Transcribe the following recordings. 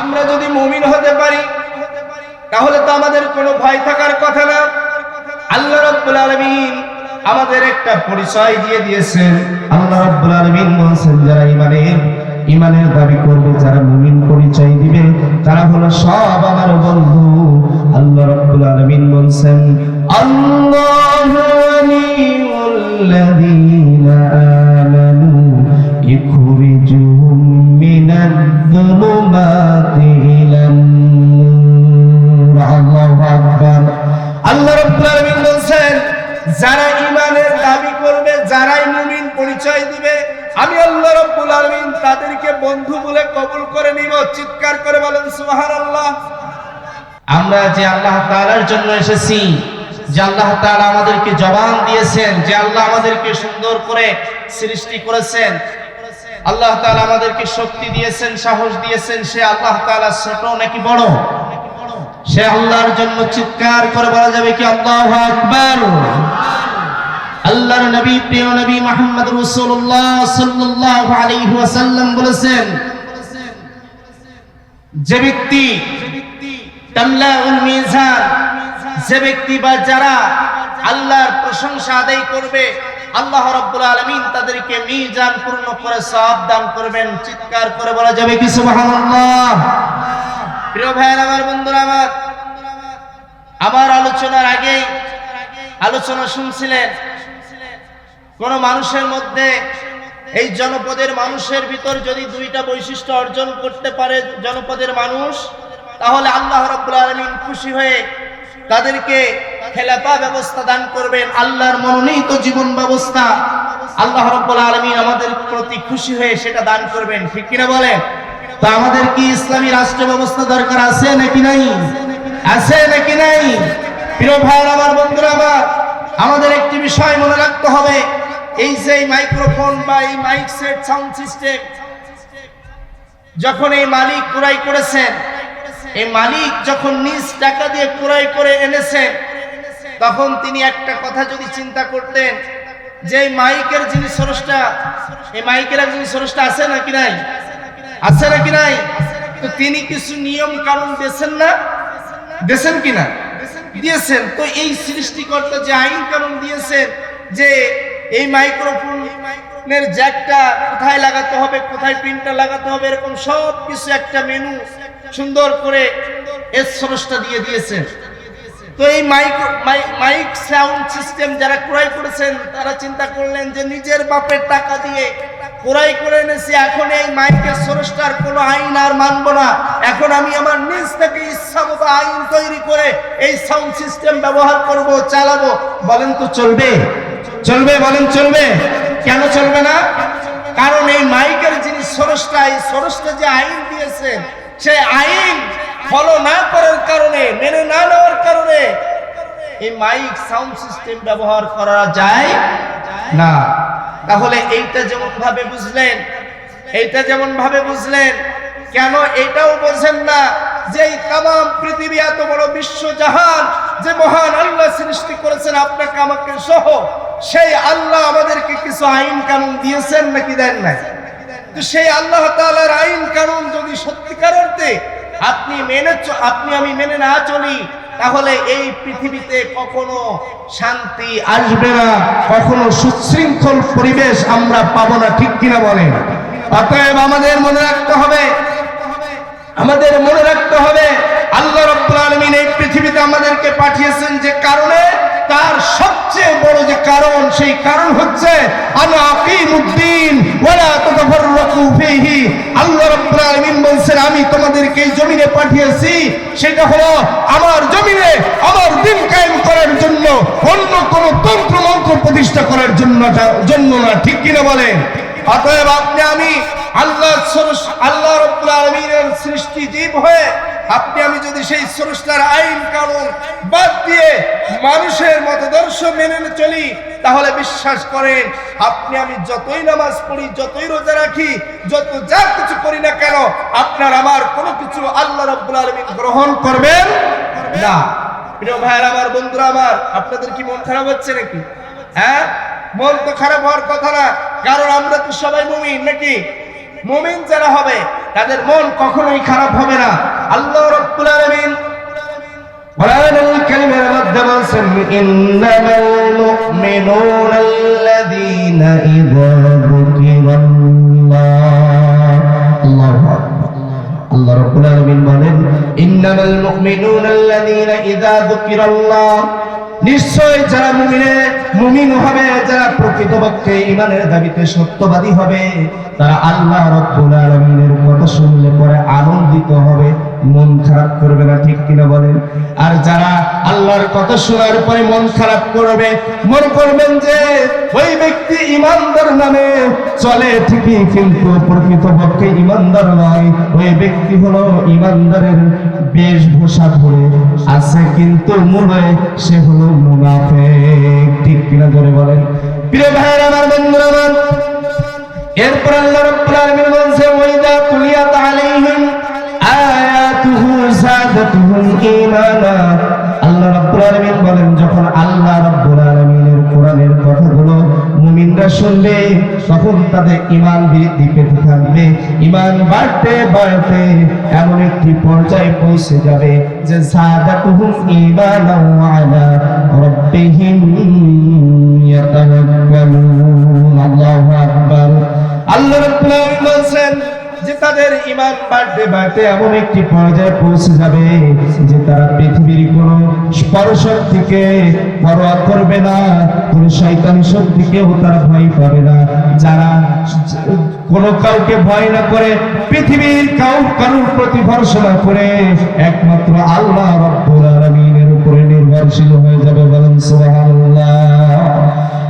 আমরা যদি মুমিন হতে পারি, তাহলে তো আমাদের কোনো ভয় থাকার কথা না। আল্লাহ রাব্বুল আলামিন আমাদের একটা পরিচয় দিয়ে দিয়েছেন। আল্লাহ রাব্বুল আলামিন বলেছেন, যারা ইমানের ইমানের দাবি করবে, যারা মুমিন পরিচয় দিবে, তারা হলো সব আমার বন্ধু। আল্লাহ রাব্বুল আলামিন বলেন আল্লাহু বন্ধু বলে কবুল করে নিব, চিৎকার করে বলেন, সুবহানাল্লাহ। আমরা যে আল্লাহ তাআলার জন্য এসেছি, যে আল্লাহ তাআলা আমাদেরকে জবান দিয়েছেন, যে আল্লাহ আমাদেরকে সুন্দর করে সৃষ্টি করেছেন, আল্লাহ তাআলা আমাদেরকে শক্তি দিয়েছেন, সাহস দিয়েছেন, সে আল্লাহ তাআলা ছোট নাকি বড়? সে আল্লাহর জন্য চিৎকার করে বলা যাবে কি, আল্লাহ আকবার? আল্লাহর নবী, প্রিয় নবী মুহাম্মদ রাসূলুল্লাহ সাল্লাল্লাহু আলাইহি ওয়াসাল্লাম বলেছেন, যে ব্যক্তি তামলাউল মিজান, যে ব্যক্তি বা যারা আল্লাহর প্রশংসা আদায় করবে, আল্লাহ রাব্বুল আলামিন তাদেরকে মিজান পূর্ণ করে সওয়াব দান করবেন, চিৎকার করে বলা যাবে কি সুবহানাল্লাহ? প্রিয় ভাইয়ের, আমার বন্ধুরা, আমার আমার আলোচনার আগে আলোচনা শুনছিলেন কোন মানুষের মধ্যে এই জনপদের মানুষের ভিতর যদি দুইটা বৈশিষ্ট্য অর্জন করতে পারে জনপদের মানুষ, তাহলে আল্লাহ রাব্বুল আলামিন খুশি হয়ে তাদেরকে খেলাপা ব্যবস্থা দান করবেন, আল্লাহর মনোনীত জীবন ব্যবস্থা। আল্লাহ রাব্বুল আলামিন আমাদের প্রতি খুশি হয়ে সেটা দান করবেন, ঠিক কিনা বলেন? তো আমাদের কি ইসলামী রাষ্ট্র ব্যবস্থা দরকার আছে নাকি নাই? আছে নাকি নাই? প্রিয় ভাইয়ের, আমার বন্ধুরা, আমার আমাদের একটি বিষয় মনে রাখতে হবে। এই মাইক্রোফোন বা এই মাইক সেট সাউন্ড সিস্টেম যখন এই মালিক ক্রয় করেছেন, এই মালিক যখন নিজ টাকা দিয়ে ক্রয় করে এনেছেন, তখন তিনি একটা কথা যদি চিন্তা করতেন, যে এই মাইকের যিনি স্রষ্টা, এই মাইকের একজন স্রষ্টা আছে নাকি নাই? আছে নাকি নাই? তো তিনি কিছু নিয়ম কানুন দিয়েছেন না? দিয়েছেন কিনা দিয়েছেন। তো এই সৃষ্টিকর্তা যে আইন কানুন দিয়েছেন, যে এই মাইক্রোফোনের জ্যাকটা কোথায় লাগাতে হবে, কোথায় পিনটা লাগাতে হবে, এরকম সব কিছু একটা মেনু সুন্দর করে এর স্রষ্টা দিয়ে দিয়েছেন। তো এই মাইক মাইক সাউন্ড সিস্টেম যারা ক্রয় করেছেন, তারা চিন্তা করলেন যে নিজের বাপের টাকা দিয়ে ক্রয় করে এনেছি, এখন এই মাইকের স্রষ্টার কোনো আইন আর মানব না। এখন আমি আমার নিজ থেকে ইচ্ছা মতো আইন তৈরি করে এই সাউন্ড সিস্টেম ব্যবহার করব, চালাবো। বলেন তো চলবে? চলবে বলেন চলবে। কেন চলবে না? কারণ এই মাইকের যিনি স্রষ্টা এই স্রষ্টা যে আইন দিয়েছে সেই আইন ফলো না করার কারণে, মেনে না নেওয়ার কারণে এই মাইক সাউন্ড সিস্টেম ব্যবহার করা যায় না। তাহলে এইটা যেমন ভাবে বুঝলেন, এইটা যেমন ভাবে বুঝলেন, কেন এটাও বোঝেন না যে এই তাম পৃথিবী এত বড় বিশ্ব জাহান, যে মহান আল্লাহ সৃষ্টি করেছেন, আপনাকে, আমাকে সহ সেই আল্লাহ আমাদেরকে কিছু আইন কানুন দিয়েছেন নাকি দেন নাই? তো সেই আল্লাহ তালার আইন কানুন যদি সত্যিকার অর্থে আপনি মেনে আপনি আমি মেনে না চলি, তাহলে এই পৃথিবীতে কখনো শান্তি আসবে না, কখনো সুশৃঙ্খল পরিবেশ আমরা পাবো না, ঠিক কিনা বলেন? অতএব আমাদের মনে রাখতে হবে, আমাদের মনে রাখতে হবে, আল্লাহ রাব্বুল আলামিন এই পৃথিবীতে আমাদেরকে পাঠিয়েছেন যে কারণে তার সবচেয়ে বড় যে কারণ, সেই কারণ হচ্ছে আমি তোমাদেরকে জমিনে পাঠিয়েছি, সেটা হলো আমার জমিনে আমার দিন কায়েম করার জন্য, অন্য কোন তন্ত্র মন্ত্র প্রতিষ্ঠা করার জন্য জন্য না। ঠিক কিনা বলেন? অতএব আপনি আমি আল্লাহ আল্লাহ রব্বুল আলমিনের সৃষ্টি জীব হয়ে আপনি আমি যদি সেই স্রষ্টার আইন কানুন বাদ দিয়ে মানুষের মতদর্শ মেনে চলি, তাহলে বিশ্বাস করেন, আপনি আমি যতই নামাজ পড়ি, যতই রোজা রাখি, যত যা কিছু করি না কেন, আপনার আমার কোনো কিছু আল্লাহ রব্বুল আলমিন গ্রহণ করবেন না। প্রিয় ভাইয়ের, আমার বন্ধুরা, আমার, আপনাদের কি মন খারাপ হচ্ছে নাকি? হ্যাঁ? মন তো খারাপ হওয়ার কথা না। কারণ আমরা তো সবাই মুমিন, নাকি? মুমিন যারা হবে, তাদের মন কখনোই খারাপ হবে না। আল্লাহ রাব্বুল আলামিন কোরআনুল কারীমের মধ্যে বলছেন, ইন্নামাল মুমিনুনা আল্লাযীনা ইযা যুকিরাল্লাহ। আল্লাহু আল্লাহ রাব্বুল আলামিন বলেন, ইন্নামাল মুমিনুনা ইযা যুকিরাল্লাহ। নিশ্চয় যারা মুমিনে, মুমিন হবে, যারা প্রকৃতপক্ষে ইমানের দাবিতে সত্যবাদী হবে, তারা আল্লাহ রব্বুল আলামিনের কথা শুনলে পরে আনন্দিত হবে। মন খারাপ করবে না, ঠিক কিনা বলেন? আর যারা আল্লাহর কথা শোনার পরে মন খারাপ করবে, মনে করবেন যে ওই ব্যক্তি ইমানদার নামে চলে, ঠিকই, কিন্তু প্রকৃতপক্ষে ইমানদার নয়। ওই ব্যক্তি হলো ইমানদারের বেশভূষা ধরে আছে, কিন্তু মনে সে হলো মুনাফেক, ঠিক কিনা ধরে বলেন? প্রিয় ভাইয়ের, আমার বন্ধুরা এরপর আল্লাহ রাব্বুল আলামিন বলছে ওয়াইদা আল্লাহ রাব্বুল আলামিন বলেন, যখন আল্লাহ রাব্বুল আলামিনের কোরআনের কথাগুলো মুমিনরা শুনবে, তখন তাদের ঈমান বৃদ্ধি পেতে থাকবে। বাড়তে বাড়তে এমন একটি পর্যায়ে পৌঁছে যাবে যে যাদাতুহুম ঈমানা আলা রাব্বিহিম ইয়াতাওয়াক্কালুন। আল্লাহু আকবার। আল্লাহ রাব্বুল আলামিন বলছেন যে, তাদের বাড়তে বাড়তে এমন একটি পর্যায়ে পৌঁছে যাবে যে থেকে পরোয়া করবে না, কোন শয়তানি শক্তিকেও তারা ভয় পাবে না। যারা কোন কাউকে ভয় না করে, পৃথিবীর কাউ কারুর প্রতি ভরসা করে, একমাত্র আল্লাহ রাব্বুল আলামিনের উপরে নির্ভরশীল হয়ে যাবে বলেন সুবহানাল্লাহ।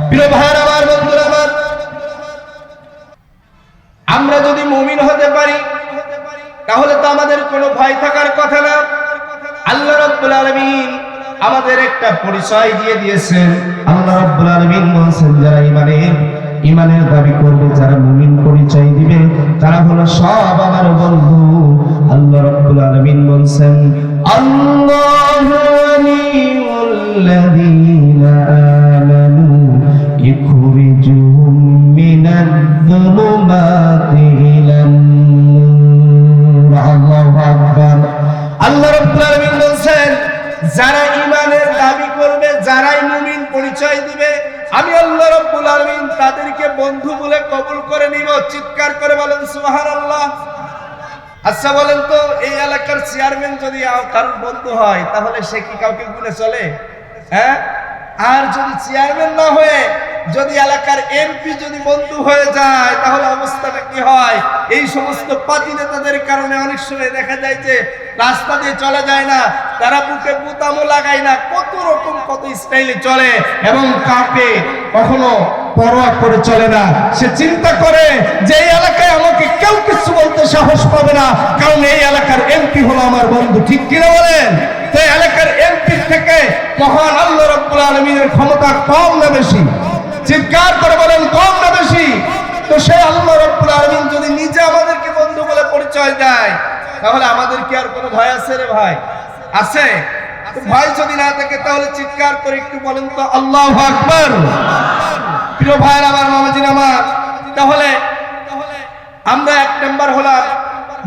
প্রিয় ভাইয়ের, আমার বন্ধুরা, আমার আমরা যদি মুমিন হতে পারি, তাহলে তো আমাদের কোনো ভয় থাকার কথা না। আল্লাহ রাব্বুল আলামিন আমাদের একটা পরিচয় দিয়ে দিয়েছেন। আল্লাহ রাব্বুল আলামিন বলেছেন, যারা ইমানের ইমানের দাবি করবে, যারা মুমিন পরিচয় দিবে, তারা হলো সব আমার বন্ধু। আল্লাহ রাব্বুল আলামিন বলেছেন, আল্লাহু ওয়ালিয়ুল্লাযীনা পরিচয় দিবে। আমি আল্লাহ রব্বুল আলামিন তাদেরকে বন্ধু বলে কবুল করে নিব, চিৎকার করে বলেন, সুবহানাল্লাহ। আচ্ছা বলেন তো, এই এলাকার চেয়ারম্যান যদি কারোর বন্ধু হয়, তাহলে সে কি কাউকে গুনে চলে? হ্যাঁ? আর যদি চেয়ারম্যান না হয়ে যদি এলাকার এমপি যদি বন্ধু হয়ে যায়, তাহলে অবস্থাটা কি হয়? এই সমস্ত পাতি নেতাদের কারণে অনেক সময় দেখা যায় যে রাস্তা দিয়ে চলে যায় না, তারা বুকে বুতামও লাগায় না, কত রকম, কত স্টাইলে চলে এবং কাউকে কখনো পরোয়া করে চলে না। সে চিন্তা করে যে এই এলাকায় আমাকে কেউ কিছু বলতে সাহস পাবে না, কারণ এই এলাকার এমপি হলো আমার বন্ধু। ঠিক কিনা বলেন? তো এলাকার এমপি থেকে মহান আল্লাহ রাব্বুল আলামিনের ক্ষমতা কম না বেশি? চিৎকার করে বলেন, কম না বেশি? তো সে আল্লাহ রাব্বুল যদি নিজে আমাদেরকে বন্ধু বলে পরিচয় দেয়, তাহলে আমাদের কি আর কোনো ভয় আছে রে ভাই? আছে? ভয় যদি না থাকে, তাহলে চিৎকার করে একটু বলেন তো, আল্লাহু আকবার। প্রিয় ভাইয়ের, আমার মামাজিন আমার, তাহলে আমরা এক নাম্বার হলাম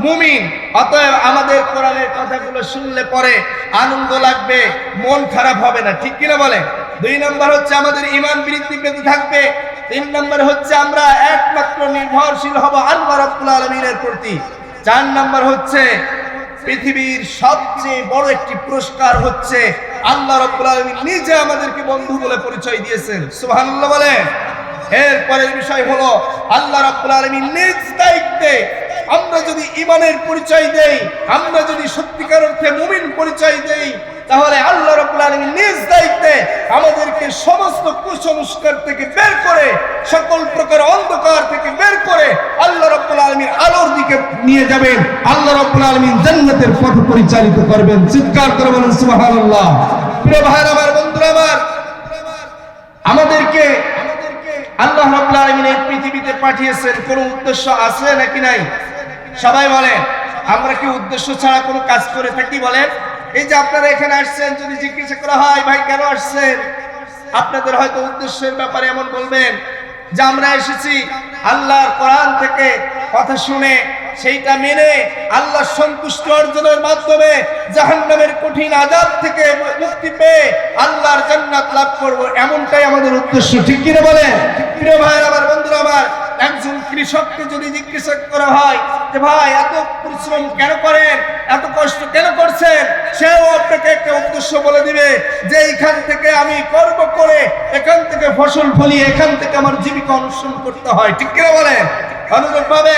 মুমিন। অতএব আমাদের কোরআনের কথাগুলো শুনলে পরে আনন্দ লাগবে, মন খারাপ হবে না। ঠিক কিনা বলে দুই নম্বর হচ্ছে আমাদের ইমান বৃদ্ধি পেতে থাকবে। তিন নাম্বার হচ্ছে আমরা একমাত্র নির্ভরশীল হব আল্লাহ আলামিনের প্রতি। চার নম্বর হচ্ছে পৃথিবীর সবচেয়ে বড় একটি পুরস্কার হচ্ছে আল্লাহ রাব্বুল নিজে আমাদেরকে বন্ধু বলে পরিচয় দিয়েছেন। সুবহানাল্লাহ বলেন। এর পরের বিষয় হলো, আল্লাহ রাব্বুল নিজ দায়িত্বে আমরা যদি ইমানের পরিচয় দেই, আমরা যদি সত্যিকার অর্থে মুমিন পরিচয় দেই তাহলে আল্লাহ রাব্বুল নিজ দায়িত্বে আমাদেরকে সমস্ত কুসংস্কার থেকে বের করে, সকল প্রকার অন্ধকার থেকে বের করে আল্লাহ রাব্বুল আলামিন আলোর দিকে নিয়ে যাবেন। আল্লাহ রাব্বুল আলামিন জান্নাতের পথ পরিচালিত করবেন। চিৎকার করে বলেন আমার, বন্ধুরা আমার, আমাদেরকে আল্লাহ রাব্বুল আলামিন এই পৃথিবীতে পাঠিয়েছেন। কোন উদ্দেশ্য আছে নাকি নাই? সবাই বলেন, আমরা কি উদ্দেশ্য ছাড়া কোনো কাজ করে থাকি বলেন? এই যে আপনারা এখানে আসছেন, যদি জিজ্ঞাসা করা হয়, ভাই, কেন আসছেন? আপনাদের হয়তো উদ্দেশ্যের ব্যাপারে এমন বলবেন যে, আমরা এসেছি আল্লাহর কোরআন থেকে কথা শুনে, সেইটা মেনে আল্লাহ সন্তুষ্ট অর্জনের মাধ্যমে জাহান্নামের কঠিন আজাদ থেকে মুক্তি পেয়ে আল্লাহর জান্নাত লাভ করব। এমনটাই আমাদের উদ্দেশ্য। ঠিক কিনা বলেন? প্রিয় ভাই আমার, বন্ধুরা আমার, একজন কৃষককে যদি জিজ্ঞাসা করা হয় যে ভাই, এত পরিশ্রম কেন করেন? এত কষ্ট কেন করছেন? সেও আপনাকে একটা উদ্দেশ্য বলে দিবে যে এইখান থেকে আমি কর্ম করে এখান থেকে ফসল ফলিয়ে এখান থেকে আমার জীবিকা অনুসরণ করতে হয়। ঠিক কিনা বলেন? অনুরূপ ভাবে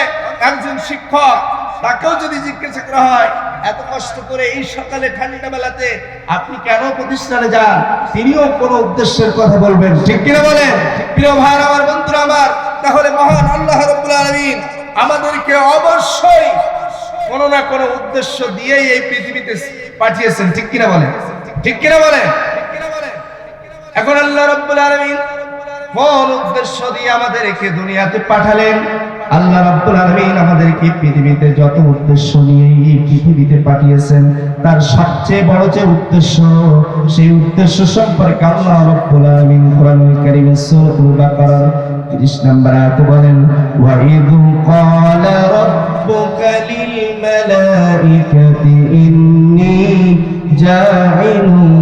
একজন শিক্ষক, তাকেও যদি জিজ্ঞাসা করা হয়, এত কষ্ট করে এই সকালে ঠান্ডা বেলাতে আপনি কেন প্রতিষ্ঠানে যান? তিনিও কোনো উদ্দেশ্যের কথা বলবেন। ঠিক কিনা বলেন? প্রিয় ভাই, আমার বন্ধুরা, আমার তাহলে মহান আল্লাহ রব্বুল আলামিন আমাদেরকে অবশ্যই কোনো না কোনো উদ্দেশ্য দিয়েই এই পৃথিবীতে পাঠিয়েছেন। ঠিক কিনা বলেন? ঠিক কিনা বলেন? এখন আল্লাহ রব্বুল আলামিন কোন উদ্দেশ্য দিয়ে আমাদেরকে দুনিয়াতে পাঠালেন? আল্লাহ রাব্বুল আলামিন আমাদেরকে পৃথিবীতে যত উদ্দেশ্য নিয়ে এই পৃথিবীতে পাঠিয়েছেন, তার সবচেয়ে বড় যে উদ্দেশ্য, সেই উদ্দেশ্য সম্পর্কে আল্লাহ রাব্বুল আলামিন কোরআনুল কারীমের সূরাতুল বাকারা 30 নম্বর আয়াতে বলেন ওয়া ইযু ক্বালা রাব্বুকা লিল মালাইকাতি ইন্নী জাইলুন